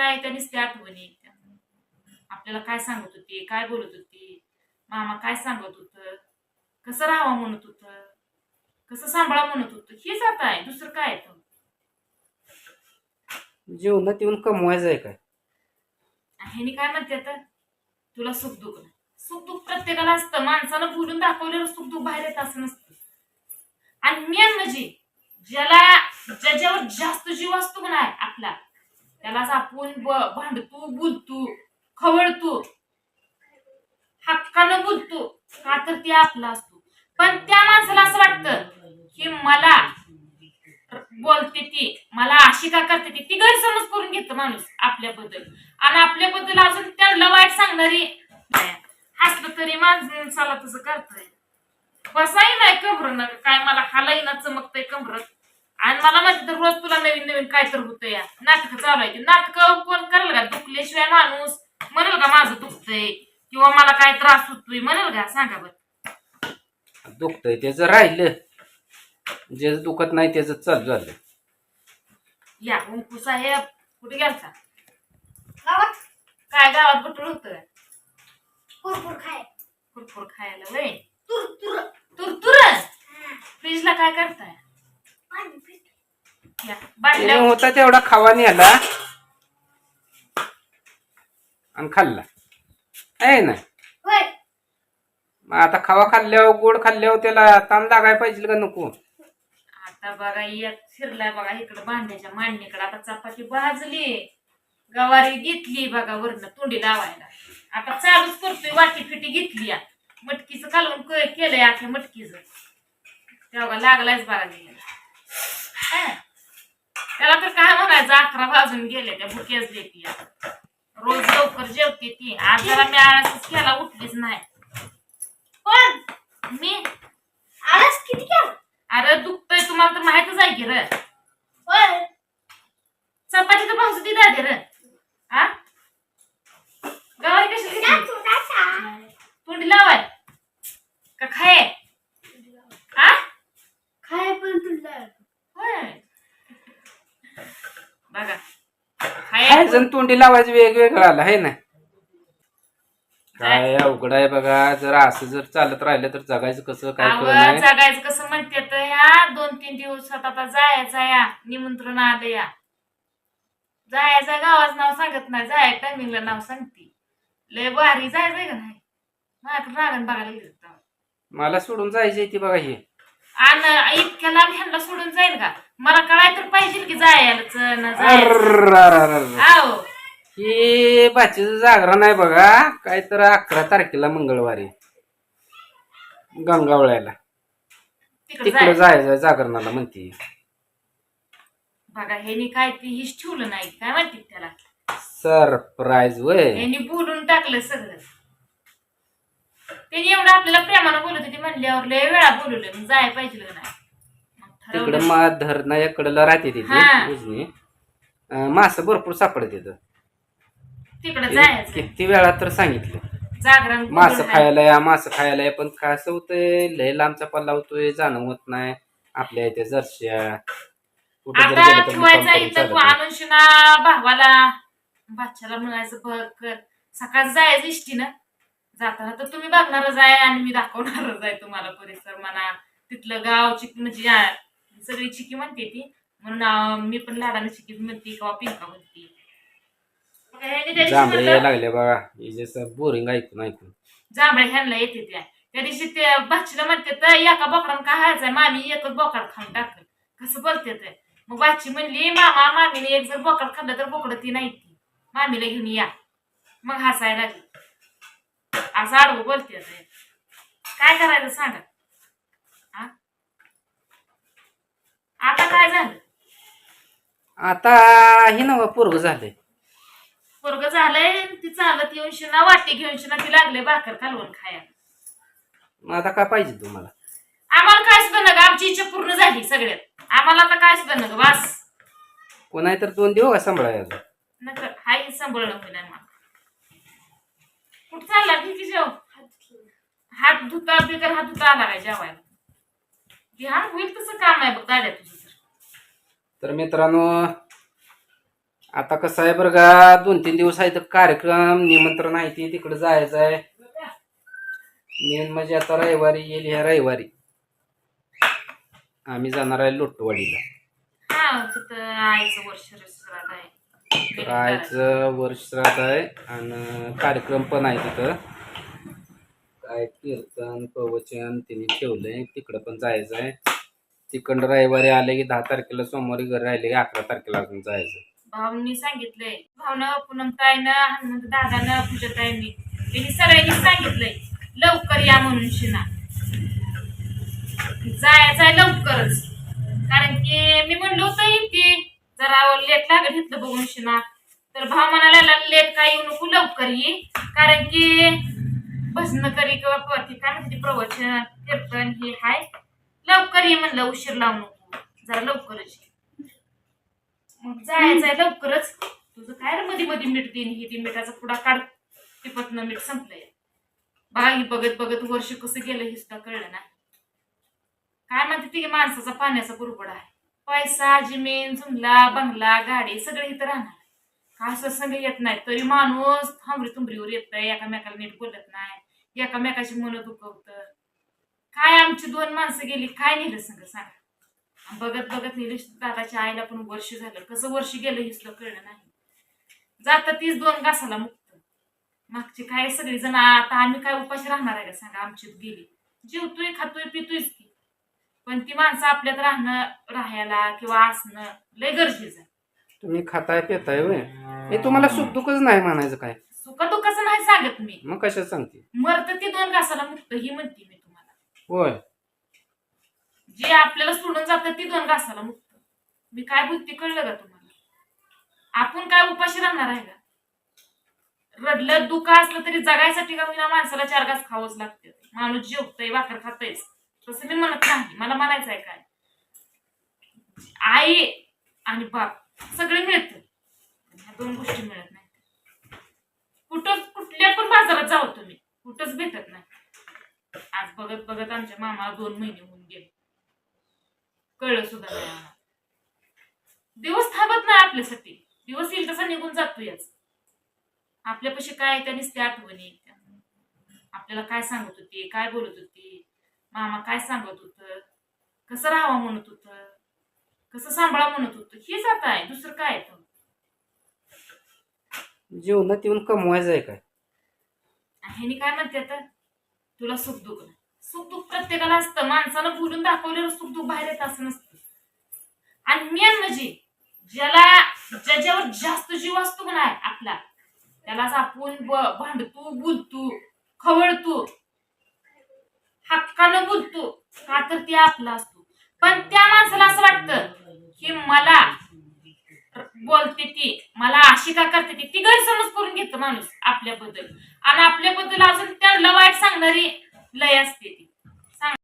काय त्या नुसत्या आठवणी. त्या. आपल्याला काय सांगत होती काय बोलत होती मामा काय सांगत होत कसं राहावं म्हणत होत कसं सांभाळा म्हणत होतं हेच आता आहे दुसरं काय आहे तो? जीवनात येऊन कमवायचं आहे काय? ह्यानी काय म्हणते आता? तुला सुख दुःख नाही. सुख दुःख प्रत्येकाला असतं. माणसानं बोलून दाखवलेलं सुख दुःख बाहेर येत असं नसतं. आणि मेन म्हणजे ज्याला ज्याच्यावर जास्त जीव असतो का नाही आपला त्यालाच आपण भांडतो बोलतो खवळतो. हक्कानं बोलतो. का तर ते आपला असतो. पण त्या माणसाला असं वाटतं की मला बोलते ती मला अशी का करते ती ती गैरसमज करून घेतं माणूस आपल्याबद्दल. आणि आपल्याबद्दल अजून त्याला वाईट सांगणारी हसलं तरी माणसाला तसं करतय. बसाही नाही कमर काय मला हालाही ना चमकतंय कमरत आणि मला माहिती तर रोज तुला नवीन नवीन काय तर होतं या नाटक चालू आहे. नाटक कोण करेल का? दुखल्याशिवाय माणूस म्हणेल का माझं दुखतंय? किंवा मला काय त्रास होतोय? म्हणेल का? सांगा बरं. दुखतंय. त्याचं राहिलं. ज्याचं दुखत नाही त्याचं चालू झालं. या कुंकू साहेब कुठे गेलता? गावात. काय गावात बटूळ होतं कुरकुर खाय. कुरकुर खायला वय? तुर तुर. तुरतुर फ्रीजला काय करताय? पाणी पित या त्याने बाटल्या होता तेवढा खावा नेला. आणि खाल्ला. आहे ना? मग आता खावा खाल्ल्यावर गोड खाल्ल्यावर त्याला ताण लागायला पाहिजे का नको? आता बघा एक फिरलाय बघा इकडं भांड्याच्या मांडणीकडे. आता चपाती भाजली गवारी घेतली बघा वरनं तोंडी लावायला. आता चालूच करतोय वाटी फिटी घेतली या. मटकीचं कालवून केलंय अख्या मटकीचं. तेव्हा लागलायच बघा गेला हा. त्याला तर काय म्हणायचं अकरा वाजून गेले त्या भुकेच देते. रोज लवकर जेवते ती. आज जरा मी आळसच केला उठलीच नाही. कोण मी आळस किती केला? अरे दुखतोय तुम्हाला तर माहितच आहे की र. होय चपाती तर भाजू ती दादे र. हा? गवारी कशी तोंडी लावाय. का खाय हा खाय पण तुला होय बघा आणि तोंडी लावायचं वेगवेगळं आलं आहे ना? काय अवघड आहे बघा जर असं जर चालत राहिलं तर जगायचं कसं काय नाही. जगायचं कसं म्हणते तर या दोन तीन दिवसात आता जायचं या निमंत्रण आलं या. जायचं गावाचं नाव सांगत नाही जाय टायमिंगला नाव सांगते. लय भारी जायचंय का नाही? माझ्याकडे रागण बघायला गेलं होतं. मला सोडून जायची ती बघा हे. आणि इतक्या लांब ह्यांना सोडून जाईल का मला कळाय तर पाहिजे की जायलाच न जायचं अर्रर्रर्रर्र. आहो बाचीचं जागरण आहे बघा काय तर अकरा तारखेला मंगळवारी गंगावळ्याला तिकडे तिकडे जायचं जायचं जागरणाला म्हणते बघा ह्यानी काय ती हिश ठेवलं नाही काय माहिती त्याला सरप्राईज वय ह्यानी बोलून टाकलं सगळं त्यांनी एवढं आपल्याला प्रेमानं बोलत होती म्हणल्यावर लय वेळा बोलवलं मग जाय पाहिजे का नाही मग तिकडे मा धरणा कडला राहते हा. तिथे उजनी मास भरपूर सापडत तिथं. तिकडे जायचं. किती वेळा तर सांगितलं. जागरण मास खायला या मास खायला या पण काय असं होतंय लय लांबचा पल्ला होतोय जाणं होत नाही. आपल्या इथे जरश्या. कुठे जर आता गेलं तर मुक्काम ठेवायचा करून इथं चालत नाही. भावाला. बाच्याला म्हणायचं बघ कर सकाळ जायचं इष्टीनं. जाताना तर तुम्ही बघणारच आहे आणि मी दाखवणारच आहे तुम्हाला परिसर म्हणा. तिथलं गाव चिकी म्हणजे सगळी चिकी म्हणते ती. म्हणून मी पण लाडाने चिकी म्हणते किंवा पिंका म्हणते. जांभळे यायला लागले बघा. हे जसं बोरिंग ऐकून ऐकून. जांभळे ह्यांना येते त्या. त्या दिवशी ते बाचीला म्हणते तर एका बोकडानं काय हायचंय मामी एकच बोकड खाऊन टाकल कसं बोलते ते. मग बाची म्हणली मामा मामीने एक जर बोकड खाल्लं तर बोकड ती नाही ती. मामीला घेऊन या. मग हसायला लागली. असं आडवं बोलते. काय करायचं सांगा. आ? आता काय झालं? आता ही नव पोरग झालंय. पोरग झालंय ती चालत येऊन शिना वाटी घेऊन शिना ती लागले भाकर कालवून खायला. मग आता काय पाहिजे तुम्हाला? आम्हाला काय सुद्धा नका आमची इच्छा पूर्ण झाली सगळ्यात. आम्हाला आता काय सुद्धा नका वास कोणा तर दोन देऊ का सांभाळायचं नका हाही सांभाळणं होईना मला कुठं चालला किती जेव हात धुता बिगर हात धुता आला काय जेवायला? ध्यान होईल तसं काम आहे बघ दाद्या तुझं तर. तर मित्रांनो आता कसं आहे बरं का दोन तीन दिवस आहे तर कार्यक्रम निमंत्रण आहे ते तिकडे जायचं आहे. मेन म्हणजे आता रविवारी येईल ह्या रविवारी. आम्ही जाणार आहे लोटवाडीला. हा तिथं आईचं वर्ष आहे. आईचं वर्ष श्राद्ध आहे आणि कार्यक्रम पण आहे तिथं. काय कीर्तन प्रवचन तिने ठेवलंय. तिकडं पण जायचं आहे. तिकडं रविवारी आले की दहा तारखेला सोमवारी घरी राहिले की अकरा तारखेला अजून जायचं. भाऊनी सांगितलंय. भावनं पूनमताईनं हनुमंत दादानं पूजाताईंनी. त्यांनी सगळ्यांनी सांगितलंय लवकर या म्हणून शिना. जायचं आहे लवकरच. कारण की मी म्हणलो होतं येते जरा लेट लागत घेतलं बघून शिना तर भाव म्हणाला लेट काय येऊ नको लवकर ये. कारण की भजन करी किंवा प- काय म्हणते प्रवचन कीर्तन हे हाय. लवकर ये म्हणलं उशीर लावू नको. जरा लवकरच मग जायचंय लवकरच. तुझं काय रे मध्ये मध्ये मीठ देईन हे ते मिठाचा पुडा काढ. टिपतनं मीठ संपलंय. बाई बघत बघत वर्ष कसं गेलं हे सुद्धा कळलं ना. काय म्हणते ती माणसाचा पाण्याचा बुरबड आहे. पैसा जमीन जुमला बंगला गाडी सगळं इथं राहणार असं संघ येत नाही. तरी माणूस थांबरी तुंबरीवर येत एकामेकाला नीट बोलत नाही एकामेकाची मन दुखवत काय आमची दोन माणसं गेली काय नेलं संघ सांगा. बघत बघत निलेश दादाच्या आईला पण वर्ष झालं. कसं वर्ष गेलं हिसल कळलं नाही. जाता तीच दोन घासाला मुक्त. मागची काय सगळी जण आता आम्ही काय उपाशी राहणार आहे का सांगा? आमची गेली. जेवतोय खातोय पितोयच की. पण ती माणसं आपल्यात राहणं राहायला किंवा असणं लय गरजेचं आहे. तुम्ही खाताय पिताय होय. हे तुम्हाला सुख दुखच नाही म्हणायचं काय. सुख दुःखाचं नाही सांगत मी. मग कशात सांगते? मरत ती दोन घासाला मुक्त ही म्हणते मी तुम्हाला. होय. जे आपल्याला सोडून जातं ती दोन घासाला मुक्त. मी काय बोलते कळलं का तुम्हाला? आपण काय उपाशी राहणार आहे का? रडलं दुःख असलं तरी जगायसाठी का विना माणसाला चार घास खावंच लागते. माणूस जेवतय भाकर खातयच. तसं मी म्हणत नाही मला म्हणायचं आहे काय? आई आणि बाप सगळे मिळत. ह्या दोन गोष्टी मिळत नाही कुठं कुठल्या पण बाजारात जाऊ तुम्ही. कुठंच भेटत नाही. आज बघत बघत आमच्या मामा दोन महिने होऊन गेले. कळलं सुद्धा नाही आम्हाला. दिवस थांबत नाही आपल्यासाठी. दिवस येईल तसा निघून जातो याच आपल्यापाशी काय त्या नुसत्या आठवणी. त्या. आपल्याला काय सांगत होती काय बोलत होती? मामा काय सांगत होत? कसं राहावं म्हणत होत? कसं सांभाळा म्हणत होतं? हेच आता आहे. दुसरं काय आहे जीवनात येऊन कमवायचं आहे काय? ह्यानी काय म्हणते आता? तुला सुख दुःख नाही. सुख दुःख प्रत्येकाला असतं. माणसानं बोलून दाखवलेलं सुख दुःख बाहेर येत असं नसतं. आणि मेन म्हणजे ज्याला ज्याच्यावर जास्त जीव असतो का नाही आपला त्यालाच आपण ब- भांडतो बोलतो खवळतो. बोलतो. का तर ते आपला असतो. पण त्या माणसाला असं वाटतं की मला बोलते ती मला अशी का करते ती ती गैरसमज करून घेतं माणूस आपल्याबद्दल. आणि आपल्याबद्दल अजून त्यांना वाईट सांगणारी लय असते ती.